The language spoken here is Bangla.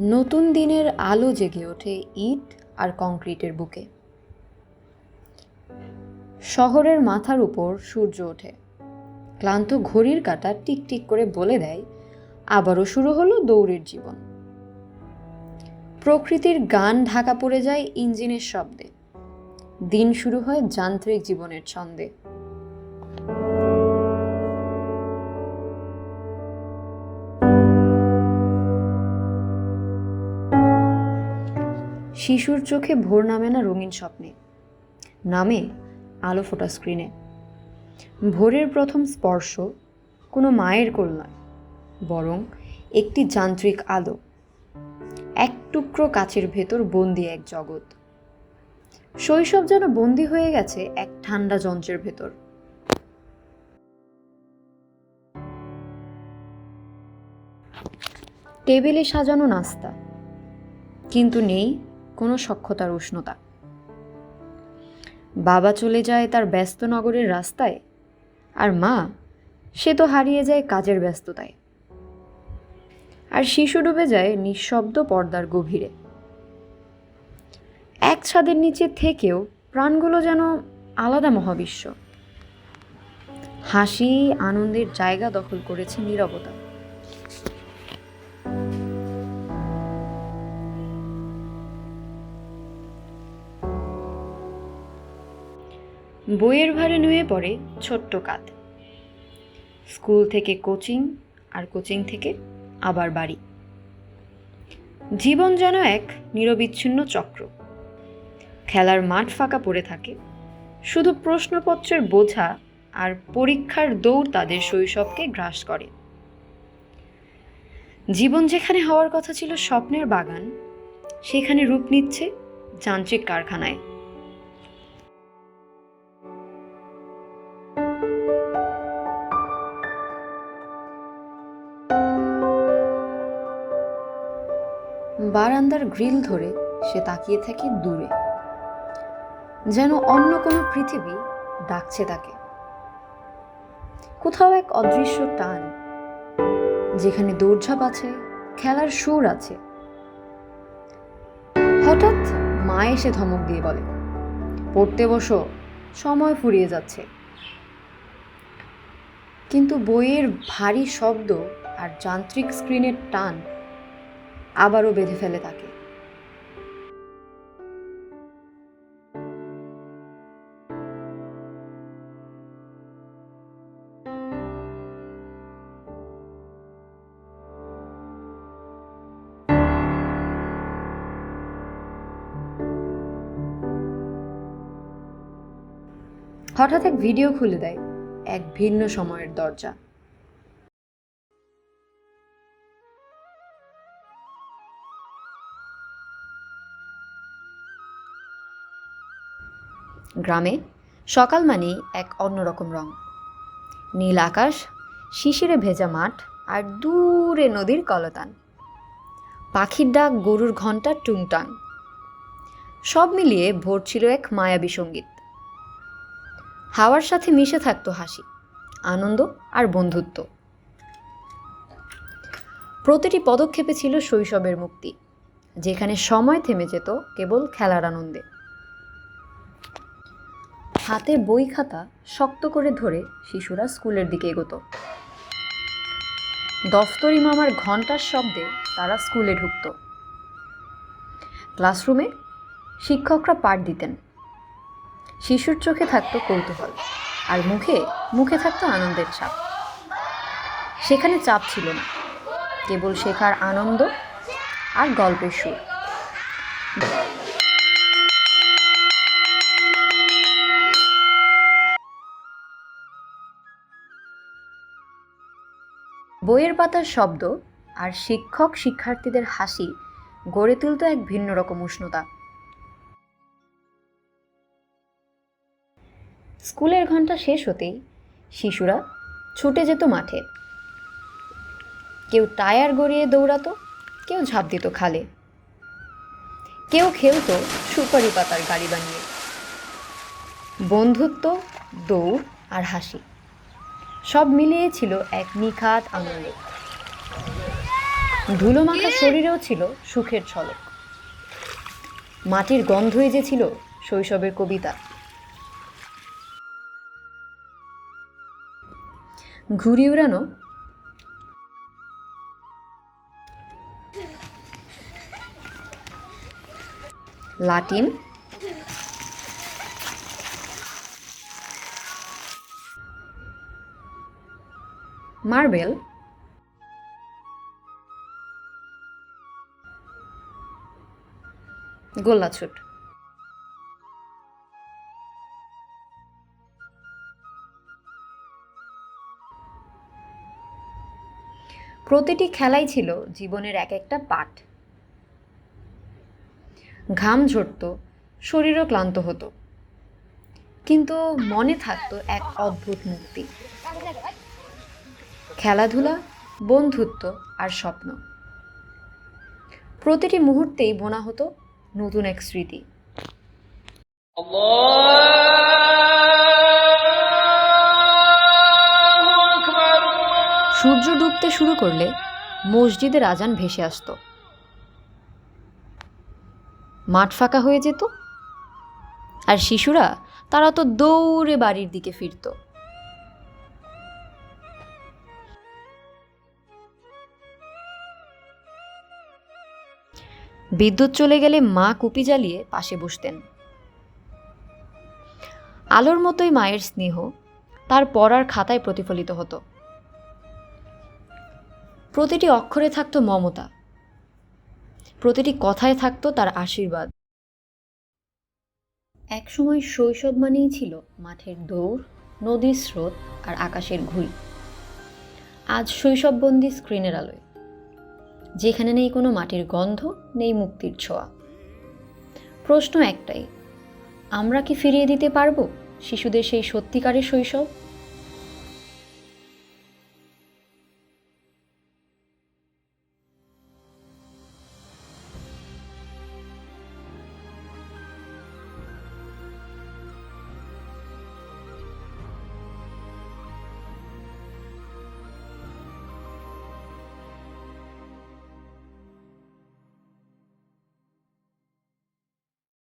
নতুন দিনের আলো জেগে ওঠে ইট আর কংক্রিটের বুকে। শহরের মাথার উপর সূর্য ওঠে। ক্লান্ত ঘড়ির কাঁটা টিকটিক করে বলে দেয়, আবারও শুরু হলো দৌড়ের জীবন। প্রকৃতির গান ঢাকা পড়ে যায় ইঞ্জিনের শব্দে। দিন শুরু হয় যান্ত্রিক জীবনের ছন্দে। শিশুর চোখে ভোর নামে না রঙিন স্বপ্নে। নামে আলো ফোটা স্ক্রিনে ভোরের প্রথম স্পর্শ কোনো মায়ের কোল নয়, বরং একটি যান্ত্রিক আলো। এক টুকরো কাচের ভেতর বন্দি এক জগৎ। শৈশব যেন বন্দি হয়ে গেছে এক ঠান্ডা যন্ত্রের ভেতর। টেবিলে সাজানো নাস্তা। কিন্তু নেই কোনো সক্ষতার উষ্ণতা। বাবা চলে যায় তার ব্যস্ত নগরের রাস্তায়, আর মা, সে তো হারিয়ে যায় কাজের ব্যস্ততায়। আর শিশু ডুবে যায় নিঃশব্দ পর্দার গভীরে। এক ছাদের নিচে থেকেও প্রাণগুলো যেন আলাদা মহাবিশ্ব। হাসি, আনন্দের জায়গা দখল করেছে নীরবতা। বইয়ের ভারে নুয়ে পড়ে ছোট্ট কাত স্কুল থেকে কোচিং আর কোচিং থেকে আবার বাড়ি। জীবন যেন এক নিরবিচ্ছিন্ন চক্র। খেলার মাঠ ফাঁকা পড়ে থাকে। শুধু প্রশ্নপত্রের বোঝা আর পরীক্ষার দৌড় তাদের শৈশবকে গ্রাস করে। জীবন যেখানে হওয়ার কথা ছিল স্বপ্নের বাগান, সেখানে রূপ নিচ্ছে যান্ত্রিক কারখানায়। বারান্দার গ্রিল ধরে সে তাকিয়ে থাকে দূরে। যেন অন্য কোনো পৃথিবী ডাকছে তাকে। কোথাও এক অদৃশ্য টান, যেখানে দৌড়ঝাঁপ আছে, খেলার সুর আছে। হঠাৎ মা এসে ধমক দিয়ে বলে, পড়তে বসো, সময় ফুরিয়ে যাচ্ছে। কিন্তু বইয়ের ভারী শব্দ আর যান্ত্রিক স্ক্রিনের টান আবারও বেঁধে ফেলে তাকে। হঠাৎ এক ভিডিও খুলে দেয় এক ভিন্ন সময়ের দরজা। গ্রামে সকাল মানেই এক অন্যরকম রং। নীল আকাশ, শিশিরে ভেজা মাঠ আর দূরে নদীর কলতান। পাখির ডাক, গরুর ঘণ্টার টুংটাং। সব মিলিয়ে ভোর ছিল এক মায়াবী সংগীত। হাওয়ার সাথে মিশে থাকতো হাসি, আনন্দ আর বন্ধুত্ব। প্রতিটি পদক্ষেপে ছিল শৈশবের মুক্তি, যেখানে সময় থেমে যেত কেবল খেলার আনন্দে। হাতে বই খাতা শক্ত করে ধরে শিশুরা স্কুলের দিকে এগোতো। দফতরি মামার ঘণ্টার শব্দে তারা স্কুলে ঢুকত। ক্লাসরুমে শিক্ষকরা পাঠ দিতেন। শিশুর চোখে থাকতো কৌতূহল আর মুখে মুখে থাকতো আনন্দের ছাপ। সেখানে চাপ ছিল না। কেবল শেখার আনন্দ আর গল্পের সুর। বইয়ের পাতার শব্দ আর শিক্ষক শিক্ষার্থীদের হাসি গড়ে তুলত এক ভিন্ন রকম উষ্ণতা। স্কুলের ঘণ্টা শেষ হতেই শিশুরা ছুটে যেত মাঠে। কেউ টায়ার গড়িয়ে দৌড়াতো, কেউ ঝাঁপ দিত খালে। কেউ খেলতো সুপারি পাতার গাড়ি বানিয়ে। বন্ধুত্ব, দৌড় আর হাসি। সব মিলিয়ে ছিল এক নিখাত আনন্দ। ধুলো মাখা শরীরেও ছিল সুখের ঝলক। মাটির গন্ধই যে ছিল শৈশবের কবিতা। ঘুড়ি উড়ানো। লাটিম মার্বেল? গোল্লাছুট। প্রতিটি খেলাই ছিল জীবনের এক একটা পাঠ। ঘাম ঝরত, শরীরও ক্লান্ত হতো। কিন্তু মনে থাকতো এক অদ্ভুত মুক্তি। খেলাধুলা, বন্ধুত্ব আর স্বপ্ন। প্রতিটি মুহূর্তেই বোনা হতো নতুন এক স্মৃতি। সূর্য ডুবতে শুরু করলে মসজিদের আজান ভেসে আসতো। মাঠ ফাঁকা হয়ে যেত। আর শিশুরা তারা তো দৌড়ে বাড়ির দিকে ফিরত। বিদ্যুৎ চলে গেলে মা কুপি জ্বালিয়ে পাশে বসতেন। আলোর মতোই মায়ের স্নেহ, তার পড়ার খাতায় প্রতিফলিত হতো। প্রতিটি অক্ষরে থাকতো মমতা। প্রতিটি কথায় থাকতো তার আশীর্বাদ। একসময় শৈশব মানেই ছিল মাঠের দৌড়, নদীর স্রোত আর আকাশের ঘুড়ি। আজ শৈশববন্দি স্ক্রিনের আলোয়। যেখানে নেই কোনো মাটির গন্ধ, নেই মুক্তির ছোঁয়া। প্রশ্ন একটাই, আমরা কি ফিরিয়ে দিতে পারব শিশুদের সেই সত্যিকারের শৈশব?